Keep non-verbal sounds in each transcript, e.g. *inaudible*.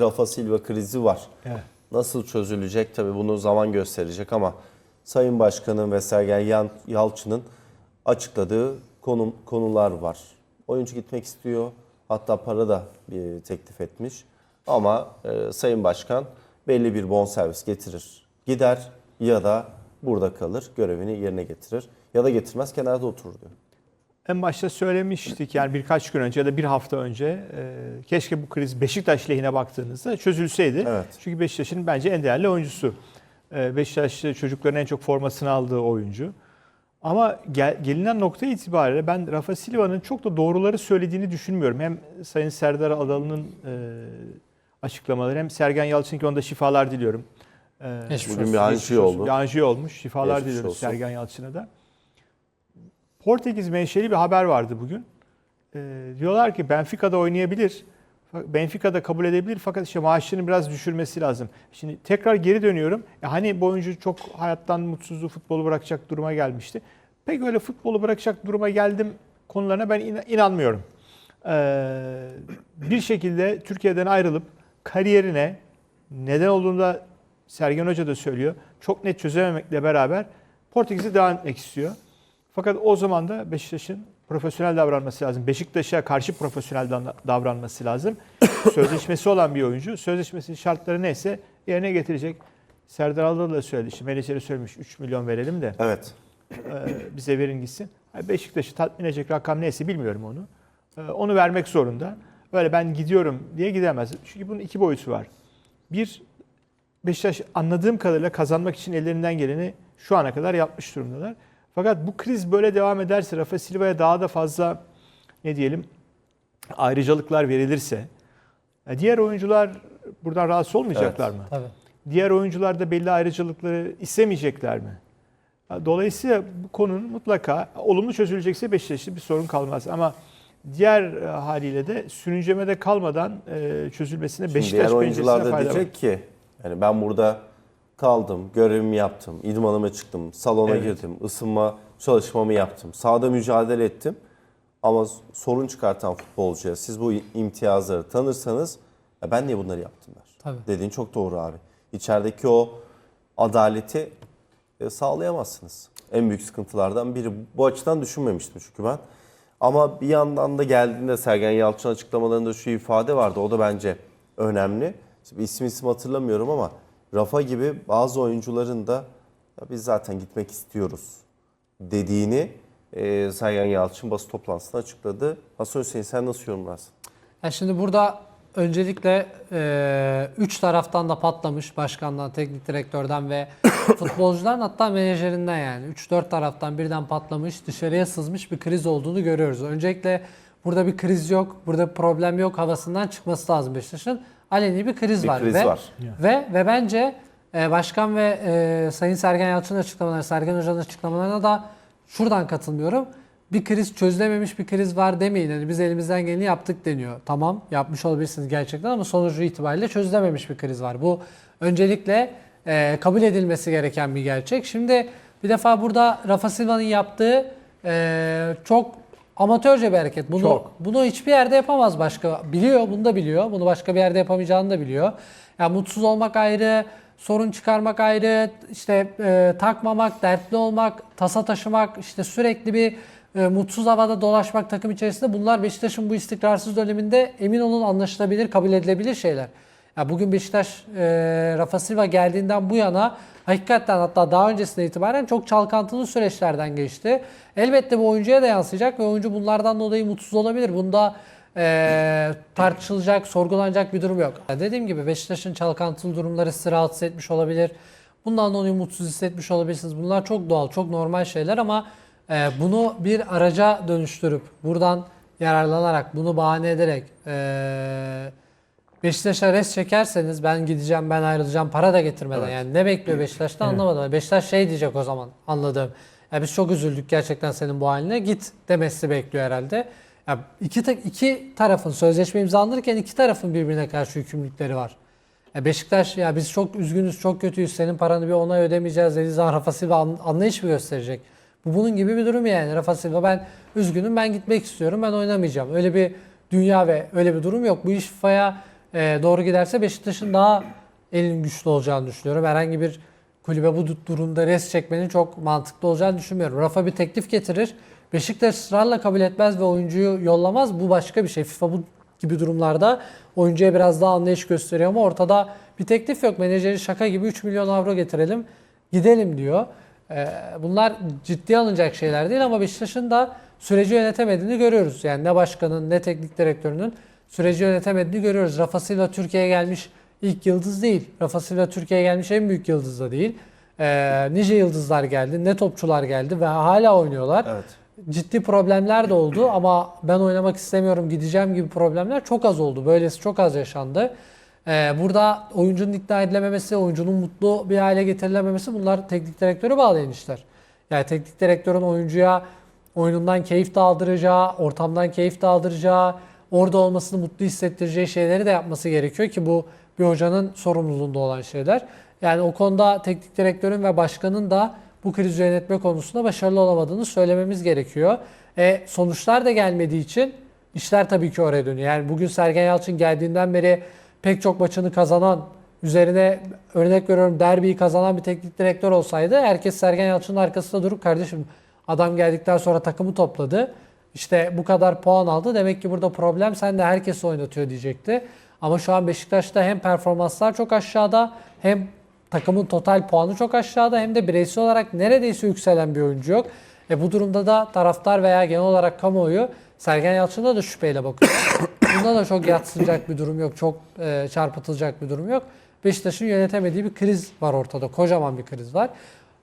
Rafa Silva krizi var. Evet. Nasıl çözülecek tabii bunu zaman gösterecek ama Sayın Başkan'ın ve Sergen Yalçın'ın açıkladığı konu, konular var. Oyuncu gitmek istiyor. Hatta para da bir teklif etmiş. Ama e, Sayın Başkan belli bir bonservis getirir. Gider ya da burada kalır, görevini yerine getirir. Ya da getirmez kenarda oturur diyor. En başta söylemiştik yani birkaç gün önce ya da bir hafta önce e, keşke bu kriz Beşiktaş lehine baktığınızda çözülseydi. Evet. Çünkü Beşiktaş'ın bence en değerli oyuncusu. E, Beşiktaş çocukların en çok formasını aldığı oyuncu. Ama gel, gelinen nokta itibariyle ben Rafa Silva'nın çok da doğruları söylediğini düşünmüyorum. Hem Sayın Serdar Adalı'nın e, açıklamaları hem Sergen Yalçın ki onda şifalar diliyorum. E, Geçmiş Bugün olsun. bir anjiyo oldu. bir anjiyo olmuş. Şifalar Geçmiş diliyoruz olsun. Sergen Yalçın'a da. Portekiz menşeli bir haber vardı bugün. Ee, diyorlar ki Benfica'da oynayabilir. Benfica'da kabul edebilir fakat işte maaşını biraz düşürmesi lazım. Şimdi tekrar geri dönüyorum. E hani bu oyuncu çok hayattan mutsuzluğu futbolu bırakacak duruma gelmişti. Pek öyle futbolu bırakacak duruma geldim konularına ben ina- inanmıyorum. Ee, bir şekilde Türkiye'den ayrılıp kariyerine neden olduğunu da Sergen Hoca da söylüyor. Çok net çözememekle beraber Portekiz'e devam etmek istiyor. Fakat o zaman da Beşiktaş'ın profesyonel davranması lazım. Beşiktaş'a karşı profesyonel da- davranması lazım. *coughs* Sözleşmesi olan bir oyuncu. Sözleşmesinin şartları neyse yerine getirecek. Serdar Adalı da söyledi. Şimdi menajeri söylemiş 3 milyon verelim de Evet. e, bize verin gitsin. Beşiktaş'ı tatmin edecek rakam neyse bilmiyorum onu. E, Onu vermek zorunda. Öyle ben gidiyorum diye gidemez. Çünkü bunun iki boyutu var. Bir, Beşiktaş anladığım kadarıyla kazanmak için ellerinden geleni şu ana kadar yapmış durumdalar. Fakat bu kriz böyle devam ederse Rafa Silva'ya daha da fazla ne diyelim ayrıcalıklar verilirse e, diğer oyuncular buradan rahatsız olmayacaklar mı? Tabii. Diğer oyuncular da belli ayrıcalıkları istemeyecekler mi? Dolayısıyla bu konunun mutlaka olumlu çözülecekse Beşiktaş'ta bir sorun kalmaz. Ama diğer e, haliyle de sürüncemede kalmadan e, çözülmesine Şimdi Beşiktaş diğer oyuncular da fayda var. diyecek ki yani ben burada kaldım, görevimi yaptım, idmanıma çıktım, salona Evet. girdim, ısınma çalışmamı yaptım, sahada mücadele ettim. Ama sorun çıkartan futbolcuya siz bu imtiyazları tanırsanız "Ya ben niye bunları yaptım der. Tabii. Dediğin çok doğru abi. İçerideki o adaleti e, sağlayamazsınız. En büyük sıkıntılardan biri. Bu açıdan düşünmemiştim çünkü ben. Ama bir yandan da geldiğinde Sergen Yalçın açıklamalarında şu ifade vardı. O da bence önemli. Şimdi isim isim hatırlamıyorum ama Rafa gibi bazı oyuncuların da "Ya biz zaten gitmek istiyoruz dediğini e, Sergen Yalçın basın toplantısında açıkladı. Hasan Hüseyin sen nasıl yorumlarsın? Ya şimdi burada öncelikle 3 taraftan da patlamış başkandan, teknik direktörden ve *coughs* futbolcuların hatta menajerinden yani 3-4 taraftan birden patlamış, dışarıya sızmış bir kriz olduğunu görüyoruz. Öncelikle burada bir kriz yok, burada bir problem yok havasından çıkması lazım Beşiktaş'ın. Aleni bir kriz Bir var kriz ve var. ve ve bence e, başkan ve e, Sayın Sergen Yalçın'ın açıklamaları, Sergen Hoca'nın açıklamalarına da şuradan katılmıyorum. Bir kriz çözülememiş bir kriz var demeyin. Yani biz elimizden geleni yaptık deniyor. Tamam yapmış olabilirsiniz gerçekten ama sonucu itibariyle çözülememiş bir kriz var. Bu öncelikle e, kabul edilmesi gereken bir gerçek. Şimdi bir defa burada Rafa Silva'nın yaptığı e, çok amatörce bir hareket. Bunu, Çok. bunu hiçbir yerde yapamaz başka. Biliyor, bunu da biliyor. Bunu başka bir yerde yapamayacağını da biliyor. Yani mutsuz olmak ayrı, sorun çıkarmak ayrı, işte e, takmamak, dertli olmak, tasa taşımak, işte sürekli bir e, mutsuz havada dolaşmak takım içerisinde bunlar Beşiktaş'ın bu istikrarsız döneminde emin olun anlaşılabilir, kabul edilebilir şeyler. Ya bugün Beşiktaş e, Rafa Silva geldiğinden bu yana hakikaten hatta daha öncesinde itibaren çok çalkantılı süreçlerden geçti. Elbette bu oyuncuya da yansıyacak ve oyuncu bunlardan dolayı mutsuz olabilir. Bunda e, tartışılacak, sorgulanacak bir durum yok. Dediğim gibi Beşiktaş'ın çalkantılı durumları sizi rahatsız etmiş olabilir. Bundan dolayı mutsuz hissetmiş olabilirsiniz. Bunlar çok doğal, çok normal şeyler ama e, bunu bir araca dönüştürüp buradan yararlanarak, bunu bahane ederek e, Beşiktaş'a res çekerseniz ben gideceğim, ben ayrılacağım, para da getirmeden. Evet. Yani ne bekliyor Beşiktaş'ta anlamadım. Beşiktaş şey diyecek o zaman anladığım. Ya biz çok üzüldük gerçekten senin bu haline. Git demesi bekliyor herhalde. Ya iki, iki tarafın sözleşme imzalanırken iki tarafın birbirine karşı yükümlülükleri var. Ya Beşiktaş ya biz çok üzgünüz, çok kötüyüz. Senin paranı bir onay ödemeyeceğiz dediği zaman Rafa Silva an- anlayış mı gösterecek? Bu bunun gibi bir durum yani. Rafa Silva ben üzgünüm, ben gitmek istiyorum, ben oynamayacağım. Öyle bir dünya ve öyle bir durum yok. Bu iş FIFA'ya e, doğru giderse Beşiktaş'ın daha elinin güçlü olacağını düşünüyorum. Herhangi bir kulübe bu durumda res çekmenin çok mantıklı olacağını düşünmüyorum. Rafa bir teklif getirir. Beşiktaş ısrarla kabul etmez ve oyuncuyu yollamaz. Bu başka bir şey. FIFA bu gibi durumlarda oyuncuya biraz daha anlayış gösteriyor ama ortada bir teklif yok. Menajeri şaka gibi 3 milyon avro getirelim gidelim diyor. Ee, bunlar ciddi alınacak şeyler değil ama Beşiktaş'ın da süreci yönetemediğini görüyoruz. Yani ne başkanın ne teknik direktörünün süreci yönetemediğini görüyoruz. Rafa Silva Türkiye'ye gelmiş ilk yıldız değil. Rafa Silva Türkiye'ye gelmiş en büyük yıldız da değil. Ee, nice yıldızlar geldi, ne topçular geldi ve hala oynuyorlar. Evet. Ciddi problemler de oldu *clears throat* ama ben oynamak istemiyorum gideceğim gibi problemler çok az oldu. Böylesi çok az yaşandı. Ee, burada oyuncunun ikna edilememesi, oyuncunun mutlu bir hale getirilememesi bunlar teknik direktörü bağlayan işler. Yani teknik direktörün oyuncuya oyunundan keyif de aldıracağı, ortamdan keyif de aldıracağı, orada olmasını mutlu hissettireceği şeyleri de yapması gerekiyor ki bu bir hocanın sorumluluğunda olan şeyler. Yani o konuda teknik direktörün ve başkanın da bu krizi yönetme konusunda başarılı olamadığını söylememiz gerekiyor. E, sonuçlar da gelmediği için işler tabii ki oraya dönüyor. Yani bugün Sergen Yalçın geldiğinden beri pek çok maçını kazanan, üzerine örnek veriyorum derbiyi kazanan bir teknik direktör olsaydı herkes Sergen Yalçın'ın arkasında durup kardeşim adam geldikten sonra takımı topladı. İşte bu kadar puan aldı. Demek ki burada problem sen de herkes oynatıyor diyecekti. Ama şu an Beşiktaş'ta hem performanslar çok aşağıda hem takımın total puanı çok aşağıda hem de bireysel olarak neredeyse yükselen bir oyuncu yok. E bu durumda da taraftar veya genel olarak kamuoyu Sergen Yalçın'a da şüpheyle bakıyor. *coughs* Bunda da çok yatsınacak bir durum yok. Çok e, çarpıtılacak bir durum yok. Beşiktaş'ın yönetemediği bir kriz var ortada. Kocaman bir kriz var.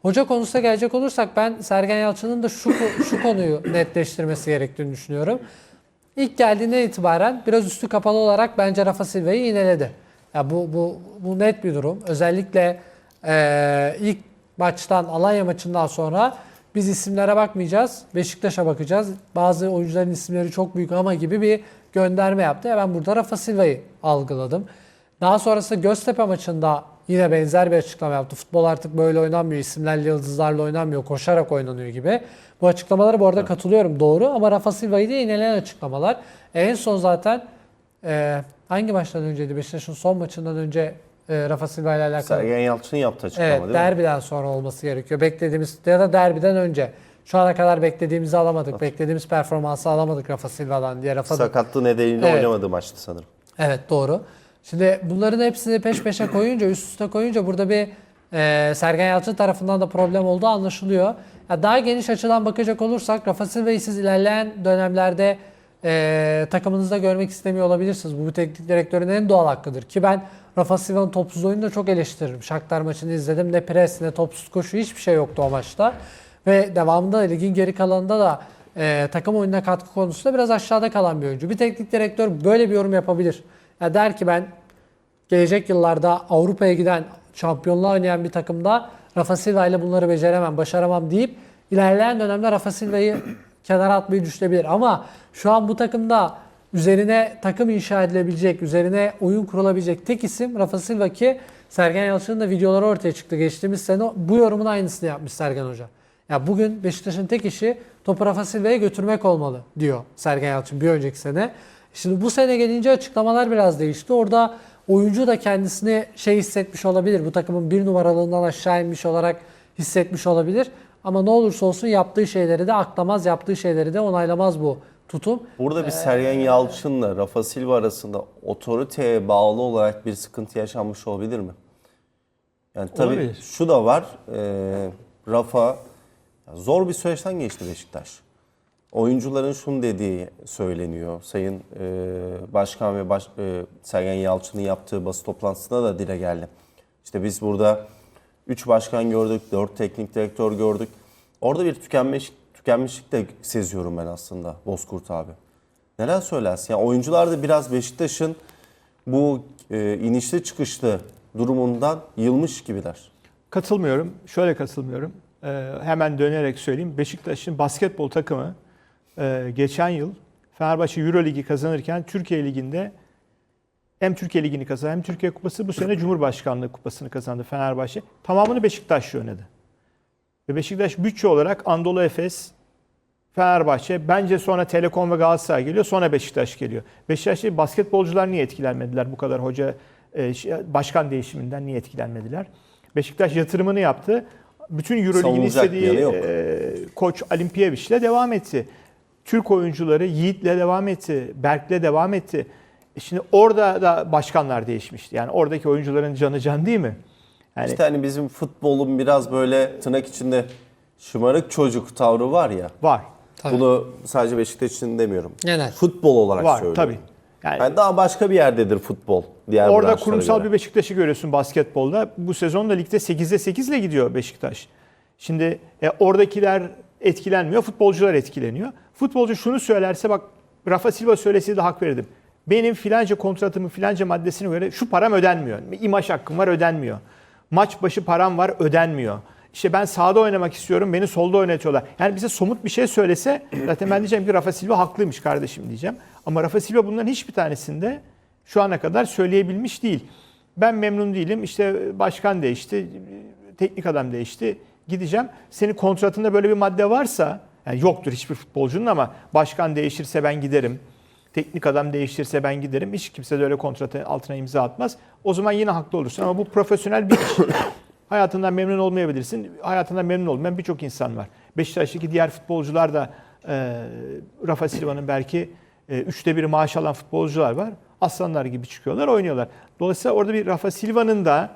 Hoca konusuna gelecek olursak ben Sergen Yalçın'ın da şu şu konuyu netleştirmesi gerektiğini düşünüyorum. İlk geldiğinden itibaren biraz üstü kapalı olarak bence Rafa Silva'yı iğneledi. Ya bu bu bu net bir durum. Özellikle e, ilk maçtan Alanya maçından sonra biz isimlere bakmayacağız. Beşiktaş'a bakacağız. Bazı oyuncuların isimleri çok büyük ama gibi bir gönderme yaptı. Ya ben burada Rafa Silva'yı algıladım. Daha sonrasında Göztepe maçında yine benzer bir açıklama yaptı. Futbol artık böyle oynanmıyor. İsimlerle, yıldızlarla oynanmıyor. Koşarak oynanıyor gibi. Bu açıklamalara bu arada katılıyorum doğru ama Rafa Silva'yı da yineleyen açıklamalar. En son zaten e, hangi maçtan önceydi? Beşiktaş'ın son maçından önce e, Rafa Silva ile alakalı. Sergen Yalçın'ın yaptığı açıklama Evet, değil mi? derbiden sonra olması gerekiyor. Beklediğimiz ya da derbiden önce. Şu ana kadar beklediğimizi alamadık. Beklediğimiz performansı alamadık Rafa Silva'dan diye. Rafa Sakatlığı nedeniyle Evet. oynamadığı maçtı sanırım. Evet doğru. Şimdi bunların hepsini peş peşe koyunca, üst üste koyunca burada bir e, Sergen Yalçın tarafından da problem olduğu anlaşılıyor. Ya daha geniş açıdan bakacak olursak Rafa Silva'yı siz ilerleyen dönemlerde e, takımınızda görmek istemiyor olabilirsiniz. Bu teknik direktörün en doğal hakkıdır. Ki ben Rafa Silva'nın topsuz oyununu da çok eleştiririm. Shakhtar maçını izledim. Ne pres ne topsuz koşu hiçbir şey yoktu o maçta. Ve devamında da ligin geri kalanında da e, takım oyununa katkı konusunda biraz aşağıda kalan bir oyuncu. Bir teknik direktör böyle bir yorum yapabilir. Ya der ki ben gelecek yıllarda Avrupa'ya giden şampiyonluğa oynayan bir takımda Rafa Silva ile bunları beceremem, başaramam deyip ilerleyen dönemde Rafa Silva'yı *clears throat* kenara atmayı düşünebilir. Ama şu an bu takımda üzerine takım inşa edilebilecek, üzerine oyun kurulabilecek tek isim Rafa Silva ki Sergen Yalçın'ın da videoları ortaya çıktı. Geçtiğimiz sene bu yorumun aynısını yapmış Sergen Hoca. Ya bugün Beşiktaş'ın tek işi topu Rafa Silva'ya götürmek olmalı diyor Sergen Yalçın bir önceki sene. Şimdi bu sene gelince açıklamalar biraz değişti. Orada oyuncu da kendisini şey hissetmiş olabilir. Bu takımın bir numaralığından aşağı inmiş olarak hissetmiş olabilir. Ama ne olursa olsun yaptığı şeyleri de aklamaz, yaptığı şeyleri de onaylamaz bu tutum. Burada bir Sergen Yalçın'la Rafa Silva arasında otoriteye bağlı olarak bir sıkıntı yaşanmış olabilir mi? Yani tabii Olabilir. şu da var. e, Rafa zor bir süreçten geçti Beşiktaş. Oyuncuların şunu dediği söyleniyor. Sayın e, Başkan ve baş, e, Sergen Yalçın'ın yaptığı basın toplantısında da dile geldi. İşte biz burada 3 başkan gördük, 4 teknik direktör gördük. Orada bir tükenmiş, tükenmişlik de seziyorum ben aslında Bozkurt abi. Neler söylersin? Yani oyuncular da biraz Beşiktaş'ın bu e, inişli çıkışlı durumundan yılmış gibiler. Katılmıyorum. Şöyle katılmıyorum. Ee, hemen dönerek söyleyeyim. Beşiktaş'ın basketbol takımı e, geçen yıl Fenerbahçe Euro Ligi kazanırken Türkiye Ligi'nde hem Türkiye Ligi'ni kazandı hem Türkiye Kupası bu sene Cumhurbaşkanlığı Kupası'nı kazandı Fenerbahçe. Tamamını Beşiktaş oynadı. Ve Beşiktaş bütçe olarak Anadolu Efes, Fenerbahçe, bence sonra Telekom ve Galatasaray geliyor, sonra Beşiktaş geliyor. Beşiktaş'ta basketbolcular niye etkilenmediler bu kadar hoca e, şey, başkan değişiminden niye etkilenmediler? Beşiktaş yatırımını yaptı. Bütün Savunulacak bir istediği e, koç Alimpiyevic'le devam etti. Türk oyuncuları Yiğit'le devam etti, Berk'le devam etti. E Şimdi orada da başkanlar değişmişti. Yani oradaki oyuncuların canı can değil mi? Yani İşte hani bizim futbolun biraz böyle tırnak içinde şımarık çocuk tavrı var ya. var. Tabii. Bunu sadece Beşiktaş için demiyorum. Genel. Futbol olarak Var söylüyorum. tabii. Yani, Yani daha başka bir yerdedir futbol. Diğer orada kurumsal göre. bir Beşiktaş'ı görüyorsun basketbolda. Bu sezon da ligde 8'de 8 ile gidiyor Beşiktaş. Şimdi e, oradakiler etkilenmiyor, futbolcular etkileniyor. Futbolcu şunu söylerse bak Rafa Silva söylesi de hak verirdim. Benim filanca kontratımın filanca maddesine göre şu param ödenmiyor. İmaj hakkım var ödenmiyor. Maç başı param var ödenmiyor. İşte ben sağda oynamak istiyorum beni solda oynatıyorlar. Yani bize somut bir şey söylese *clears throat* zaten ben diyeceğim ki Rafa Silva haklıymış kardeşim diyeceğim. Ama Rafa Silva bunların hiçbir tanesinde şu ana kadar söyleyebilmiş değil. Ben memnun değilim. İşte başkan değişti, teknik adam değişti. Gideceğim. Senin kontratında böyle bir madde varsa, yani yoktur hiçbir futbolcunun ama başkan değişirse ben giderim. Teknik adam değiştirse ben giderim. Hiç kimse de öyle kontratı altına imza atmaz. O zaman yine haklı olursun ama bu profesyonel bir iş. *coughs* Hayatından memnun olmayabilirsin. Hayatından memnun olmayan birçok insan var. Beşiktaş'taki diğer futbolcular da e, Rafa Silva'nın belki e, üçte biri maaş alan futbolcular var. Aslanlar gibi çıkıyorlar, oynuyorlar. Dolayısıyla orada bir Rafa Silva'nın da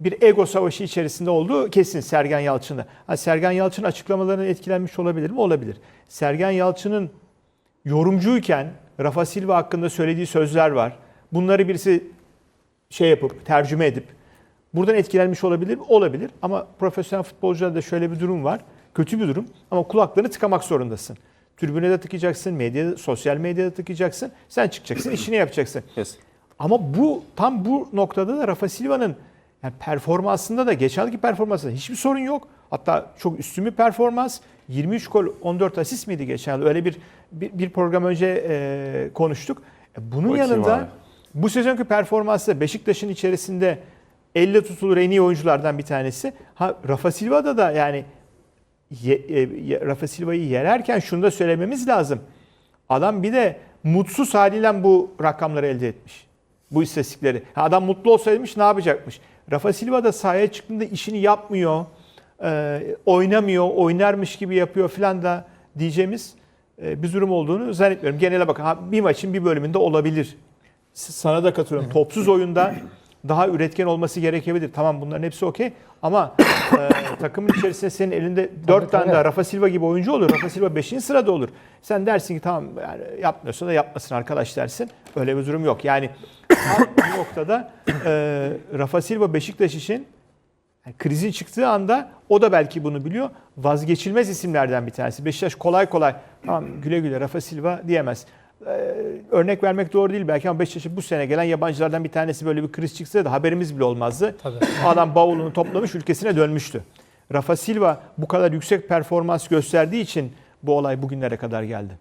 bir ego savaşı içerisinde olduğu kesin Sergen Yalçın'da. Ha, Sergen Yalçın açıklamalarına etkilenmiş olabilir mi? Olabilir. Sergen Yalçın'ın yorumcuyken Rafa Silva hakkında söylediği sözler var. Bunları birisi şey yapıp tercüme edip buradan etkilenmiş olabilir mi? Olabilir. Ama profesyonel futbolcularda şöyle bir durum var. Kötü bir durum ama kulaklarını tıkamak zorundasın. Tribüne de tıkayacaksın, medyada, sosyal medyada tıkayacaksın. Sen çıkacaksın, işini yapacaksın. Kesin. Ama bu tam bu noktada da Rafa Silva'nın yani performansında da geçen yılki performansında hiçbir sorun yok. Hatta çok üstün bir performans. 23 gol 14 asist miydi geçen yıl? Öyle bir bir, bir program önce e, konuştuk. E, bunun Bakayım yanında abi. bu sezonki performansı da Beşiktaş'ın içerisinde elle tutulur en iyi oyunculardan bir tanesi. Ha Rafa Silva'da da yani ye, e, Rafa Silva'yı yererken şunu da söylememiz lazım. Adam bir de mutsuz haliyle bu rakamları elde etmiş. Bu istatistikleri. Ha, adam mutlu olsaymış ne yapacakmış? Rafa Silva da sahaya çıktığında işini yapmıyor, e, oynamıyor, oynarmış gibi yapıyor filan da diyeceğimiz e, bir durum olduğunu zannetmiyorum. Genele bakın bir maçın bir bölümünde olabilir. Sana da katılıyorum. Topsuz oyunda daha üretken olması gerekebilir. Tamam bunların hepsi okey ama e, *coughs* takımın içerisinde senin elinde 4 tane daha Rafa Silva gibi oyuncu olur. Rafa Silva 5. sırada olur. Sen dersin ki tamam yani yapmıyorsa da yapmasın arkadaş dersin. Öyle bir durum yok. Yani *coughs* bu noktada e, Rafa Silva Beşiktaş için yani krizin çıktığı anda o da belki bunu biliyor. Vazgeçilmez isimlerden bir tanesi. Beşiktaş kolay kolay tamam güle güle Rafa Silva diyemez. Ee, örnek vermek doğru değil belki ama Beşiktaş'a bu sene gelen yabancılardan bir tanesi böyle bir kriz çıksa da haberimiz bile olmazdı. Tabii. *laughs* Adam bavulunu toplamış ülkesine dönmüştü. Rafa Silva bu kadar yüksek performans gösterdiği için bu olay bugünlere kadar geldi.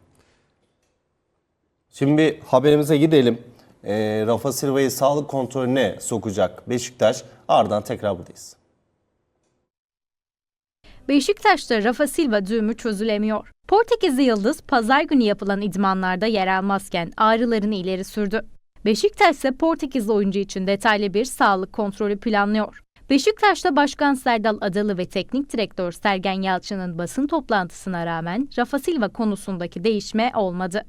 Şimdi bir haberimize gidelim. Ee, Rafa Silva'yı sağlık kontrolüne sokacak Beşiktaş. Ardından tekrar buradayız. Beşiktaş'ta Rafa Silva düğümü çözülemiyor. Portekizli Yıldız pazar günü yapılan idmanlarda yer almazken ağrılarını ileri sürdü. Beşiktaş ise Portekizli oyuncu için detaylı bir sağlık kontrolü planlıyor. Beşiktaş'ta Başkan Serdal Adalı ve Teknik Direktör Sergen Yalçın'ın basın toplantısına rağmen Rafa Silva konusundaki değişme olmadı.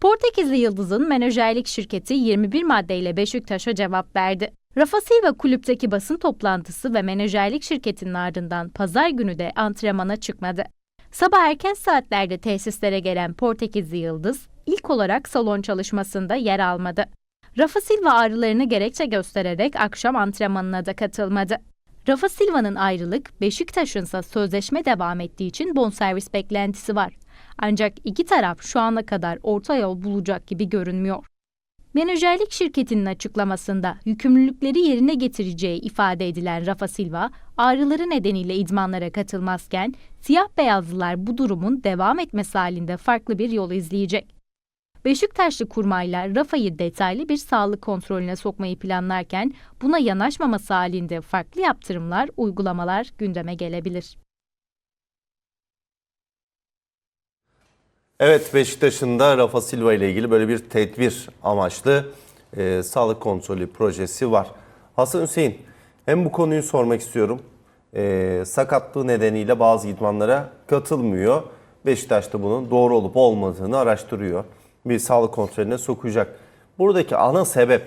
Portekizli Yıldız'ın menajerlik şirketi 21 maddeyle Beşiktaş'a cevap verdi. Rafa Silva kulüpteki basın toplantısı ve menajerlik şirketinin ardından pazar günü de antrenmana çıkmadı. Sabah erken saatlerde tesislere gelen Portekizli Yıldız ilk olarak salon çalışmasında yer almadı. Rafa Silva ağrılarını gerekçe göstererek akşam antrenmanına da katılmadı. Rafa Silva'nın ayrılık, Beşiktaş'ın ise sözleşme devam ettiği için bonservis beklentisi var. Ancak iki taraf şu ana kadar orta yol bulacak gibi görünmüyor. Menajerlik şirketinin açıklamasında yükümlülükleri yerine getireceği ifade edilen Rafa Silva, ağrıları nedeniyle idmanlara katılmazken siyah beyazlılar bu durumun devam etmesi halinde farklı bir yol izleyecek. Beşiktaşlı kurmaylar Rafa'yı detaylı bir sağlık kontrolüne sokmayı planlarken buna yanaşmaması halinde farklı yaptırımlar, uygulamalar gündeme gelebilir. Evet Beşiktaş'ın da Rafa Silva ile ilgili böyle bir tedbir amaçlı e, sağlık kontrolü projesi var. Hasan Hüseyin hem bu konuyu sormak istiyorum. E, sakatlığı nedeniyle bazı idmanlara katılmıyor. Beşiktaş da bunun doğru olup olmadığını araştırıyor. Bir sağlık kontrolüne sokacak. Buradaki ana sebep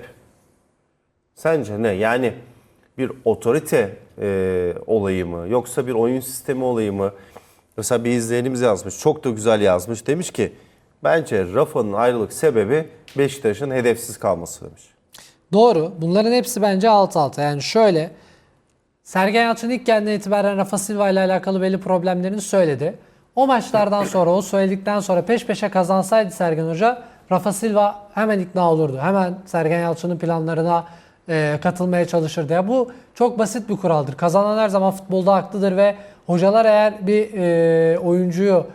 Sence ne? Yani bir otorite e, olayı mı? Yoksa bir oyun sistemi olayı mı? Mesela bir izleyenimiz yazmış. Çok da güzel yazmış. Demiş ki bence Rafa'nın ayrılık sebebi Beşiktaş'ın hedefsiz kalması demiş. Doğru. Bunların hepsi bence alt alta. Yani şöyle Sergen Yalçın ilk geldiğinden itibaren Rafa Silva ile alakalı belli problemlerini söyledi. O maçlardan sonra, o söyledikten sonra peş peşe kazansaydı Sergen Hoca, Rafa Silva hemen ikna olurdu. Hemen Sergen Yalçın'ın planlarına e, katılmaya çalışırdı. Ya bu çok basit bir kuraldır. Kazanan her zaman futbolda haklıdır ve hocalar eğer bir e, oyuncuyu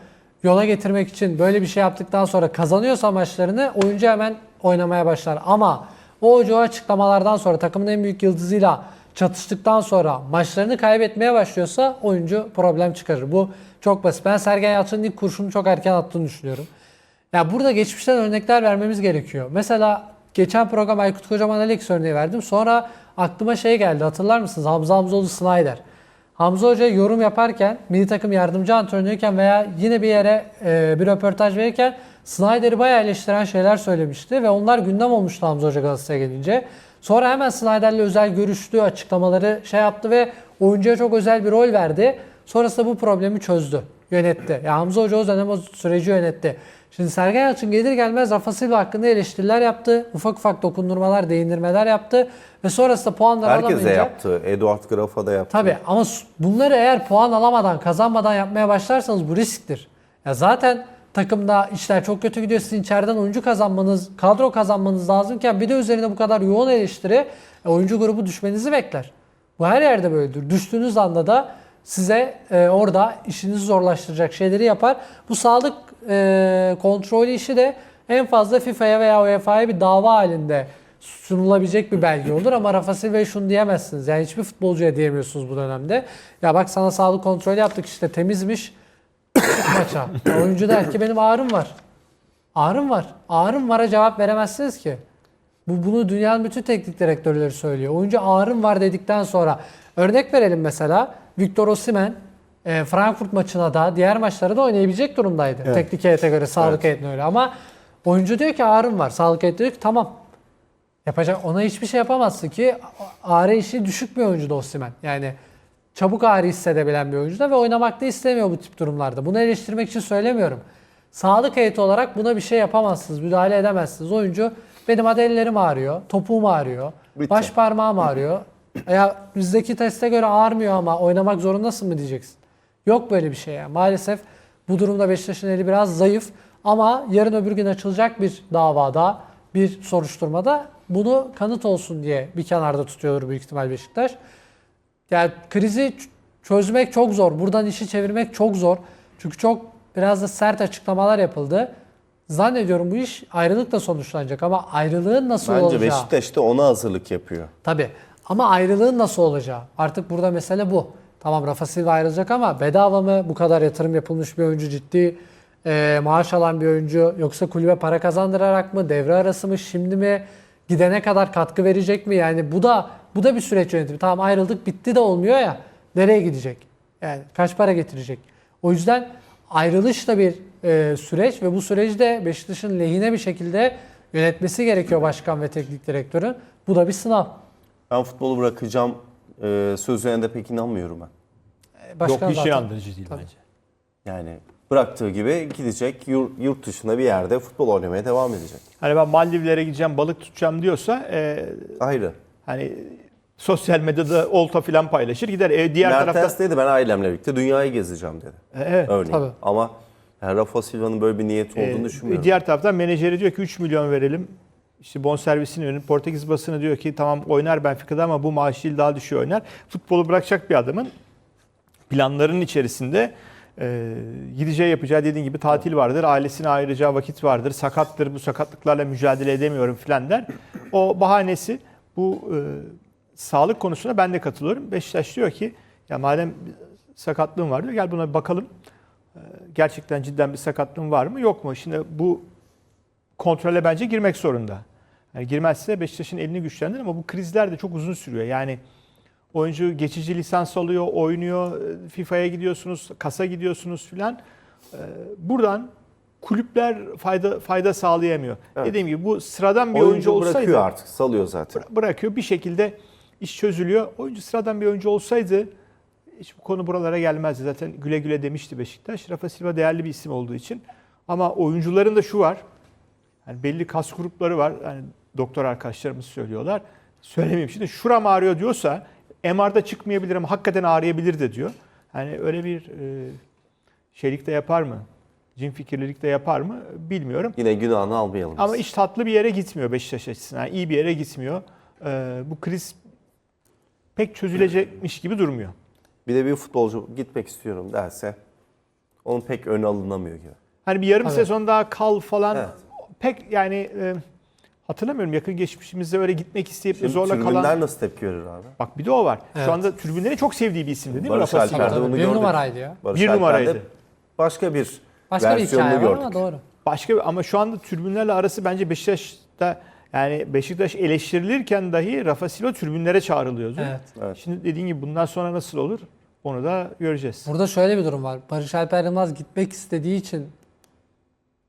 yola getirmek için böyle bir şey yaptıktan sonra kazanıyorsa maçlarını oyuncu hemen oynamaya başlar. Ama o hoca açıklamalardan sonra takımın en büyük yıldızıyla çatıştıktan sonra maçlarını kaybetmeye başlıyorsa oyuncu problem çıkarır. Bu çok basit. Ben Sergen Yalçın'ın ilk kurşunu çok erken attığını düşünüyorum. Ya burada geçmişten örnekler vermemiz gerekiyor. Mesela geçen program Aykut Kocaman Alex örneği verdim. Sonra aklıma şey geldi hatırlar mısınız? Hamza Hamzoğlu Snyder. Hamza Hoca yorum yaparken, milli takım yardımcı antrenörüyken veya yine bir yere e, bir röportaj verirken Snyder'i bayağı eleştiren şeyler söylemişti ve onlar gündem olmuştu Hamza Hoca Galatasaray'a gelince. Sonra hemen Snyder'le özel görüştü, açıklamaları şey yaptı ve oyuncuya çok özel bir rol verdi. Sonrasında bu problemi çözdü, yönetti. Ya Hamza Hoca o dönem o süreci yönetti. Şimdi Sergen Yalçın gelir gelmez Rafa Silva hakkında eleştiriler yaptı. Ufak ufak dokundurmalar, değindirmeler yaptı. Ve sonrasında puanlar Herkese alamayınca... yaptı. Eduard Grafa da yaptı. Tabii ama bunları eğer puan alamadan, kazanmadan yapmaya başlarsanız bu risktir. Ya zaten takımda işler çok kötü gidiyor. Sizin içeriden oyuncu kazanmanız, kadro kazanmanız lazımken bir de üzerine bu kadar yoğun eleştiri e, oyuncu grubu düşmenizi bekler. Bu her yerde böyledir. Düştüğünüz anda da size e, orada işinizi zorlaştıracak şeyleri yapar. Bu sağlık e, kontrolü işi de en fazla FIFA'ya veya UEFA'ya bir dava halinde sunulabilecek bir belge olur ama Rafa Silva'ya şunu diyemezsiniz. Yani hiçbir futbolcuya diyemiyorsunuz bu dönemde. Ya bak sana sağlık kontrolü yaptık işte temizmiş *coughs* maça. Oyuncu der ki benim ağrım var. Ağrım var. Ağrım var'a cevap veremezsiniz ki. Bu bunu dünyanın bütün teknik direktörleri söylüyor. Oyuncu ağrım var dedikten sonra örnek verelim mesela Victor Osimhen e, Frankfurt maçına da diğer maçlara da oynayabilecek durumdaydı. Teknik heyete göre sağlık heyetine öyle ama oyuncu diyor ki ağrım var. Sağlık heyeti diyor ki tamam Yapacak ona hiçbir şey yapamazsın ki ağrı işi düşük bir oyuncu da Osimhen. Yani çabuk ağrı hissedebilen bir oyuncu da ve oynamak da istemiyor bu tip durumlarda. Bunu eleştirmek için söylemiyorum. Sağlık heyeti olarak buna bir şey yapamazsınız, müdahale edemezsiniz. Oyuncu benim hadi ellerim ağrıyor, topuğum ağrıyor, Bitti. baş parmağım ağrıyor. Ya bizdeki teste göre ağrmıyor ama oynamak zorundasın mı diyeceksin. Yok böyle bir şey ya. Maalesef bu durumda Beşiktaş'ın eli biraz zayıf ama yarın öbür gün açılacak bir davada, bir soruşturmada bunu kanıt olsun diye bir kenarda tutuyor büyük ihtimal Beşiktaş. Yani krizi çözmek çok zor. Buradan işi çevirmek çok zor. Çünkü çok biraz da sert açıklamalar yapıldı. Zannediyorum bu iş ayrılıkla sonuçlanacak ama ayrılığın nasıl Bence olacağı. Beşiktaş da ona hazırlık yapıyor. Tabii. Ama ayrılığın nasıl olacağı? Artık burada mesele bu. Tamam Rafa Silva ayrılacak ama bedava mı bu kadar yatırım yapılmış bir oyuncu ciddi e, maaş alan bir oyuncu yoksa kulübe para kazandırarak mı devre arası mı şimdi mi gidene kadar katkı verecek mi? Yani bu da bu da bir süreç yönetimi. Tamam ayrıldık bitti de olmuyor ya. Nereye gidecek? Yani kaç para getirecek? O yüzden ayrılış da bir e, süreç ve bu süreci de Beşiktaş'ın lehine bir şekilde yönetmesi gerekiyor başkan ve teknik direktörün. Bu da bir sınav. Ben futbolu bırakacağım e, sözlerine de pek inanmıyorum ben. E, Başkan Yok hiç zaten- inandırıcı değil Tabii. bence. Yani bıraktığı gibi gidecek yurt, yurt dışında bir yerde futbol oynamaya devam edecek. Hani ben Maldivlere gideceğim balık tutacağım diyorsa e, Ayrı. hani sosyal medyada olta falan paylaşır gider. E, diğer Mertens tarafta dedi ben ailemle birlikte dünyayı gezeceğim dedi. E, evet. Örneğin. Tabii. Ama yani Rafa Silva'nın böyle bir niyeti olduğunu E, düşünmüyorum. Diğer taraftan menajeri diyor ki 3 milyon verelim. İşte bonservisini verin. Portekiz basını diyor ki tamam oynar Benfica'da ama bu maaş değil daha düşüyor oynar. Futbolu bırakacak bir adamın planlarının içerisinde e, gideceği yapacağı dediğin gibi tatil vardır. Ailesine ayıracağı vakit vardır. Sakattır bu sakatlıklarla mücadele edemiyorum filan der. O bahanesi bu e, sağlık konusuna ben de katılıyorum. Beşiktaş diyor ki ya madem sakatlığın var diyor gel buna bir bakalım. Ee, Gerçekten cidden bir sakatlığın var mı yok mu? Şimdi bu kontrole bence girmek zorunda. Yani girmezse Beşiktaş'ın elini güçlendirir ama bu krizler de çok uzun sürüyor. Yani oyuncu geçici lisans alıyor, oynuyor, e, FIFA'ya gidiyorsunuz, kasa gidiyorsunuz filan. Ee, Buradan kulüpler fayda fayda sağlayamıyor. Evet. Dediğim gibi bu sıradan bir oyuncu, oyuncu, olsaydı bırakıyor artık salıyor zaten. bırakıyor bir şekilde iş çözülüyor. Oyuncu sıradan bir oyuncu olsaydı hiç bu konu buralara gelmezdi. Zaten güle güle demişti Beşiktaş. Rafa Silva değerli bir isim olduğu için. Ama oyuncuların da şu var. Yani belli kas grupları var. Yani doktor arkadaşlarımız söylüyorlar. Söylemeyeyim şimdi. Şuram ağrıyor diyorsa MR'da çıkmayabilir ama hakikaten ağrıyabilir de diyor. Yani öyle bir e, şeylik de yapar mı? Cin fikirlilik de yapar mı? Bilmiyorum. Yine günahını almayalım. Ama iş tatlı bir yere gitmiyor Beşiktaş açısından. Yani iyi bir yere gitmiyor. Ee, bu kriz pek çözülecekmiş gibi durmuyor. Bir de bir futbolcu gitmek istiyorum derse onun pek önü alınamıyor gibi. Hani bir yarım Evet. sezon daha kal falan Evet. pek yani e, hatırlamıyorum yakın geçmişimizde öyle gitmek isteyip Şimdi zorla tribünler kalan. nasıl tepki verir abi? Bak bir de o var. Evet. Şu anda tribünlerin çok sevdiği bir isimdi değil mi? Barış Rafa Alper Silva? de Tabii, onu bir gördük. numaraydı ya. Barış Bir Alper'de numaraydı. Başka bir Başka bir versiyonunu hikaye var gördük. ama doğru. Başka bir, ama şu anda tribünlerle arası bence Beşiktaş'ta yani Beşiktaş eleştirilirken dahi Rafa Silva tribünlere çağrılıyordu. Evet. Evet. Şimdi dediğin gibi bundan sonra nasıl olur? Onu da göreceğiz. Burada şöyle bir durum var. Barış Alper Yılmaz gitmek istediği için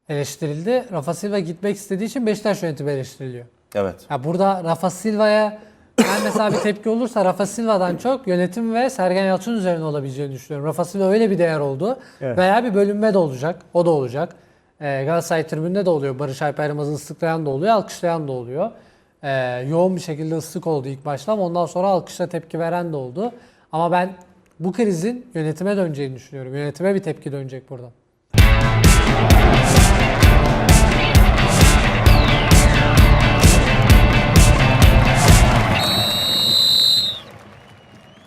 eleştirildi. Rafa Silva gitmek istediği için Beşiktaş yönetimi eleştiriliyor. Evet. Ya burada Rafa Silva'ya ben mesela bir tepki olursa Rafa Silva'dan çok yönetim ve Sergen Yalçın üzerine olabileceğini düşünüyorum. Rafa Silva öyle bir değer oldu. Evet. Veya bir bölünme de olacak. O da olacak. Ee, Galatasaray tribünde de oluyor. Barış Alper Yılmaz'ı ıslıklayan da oluyor, alkışlayan da oluyor. Ee, yoğun bir şekilde ıslık oldu ilk başta ama ondan sonra alkışla tepki veren de oldu. Ama ben bu krizin yönetime döneceğini düşünüyorum. Yönetime bir tepki dönecek buradan.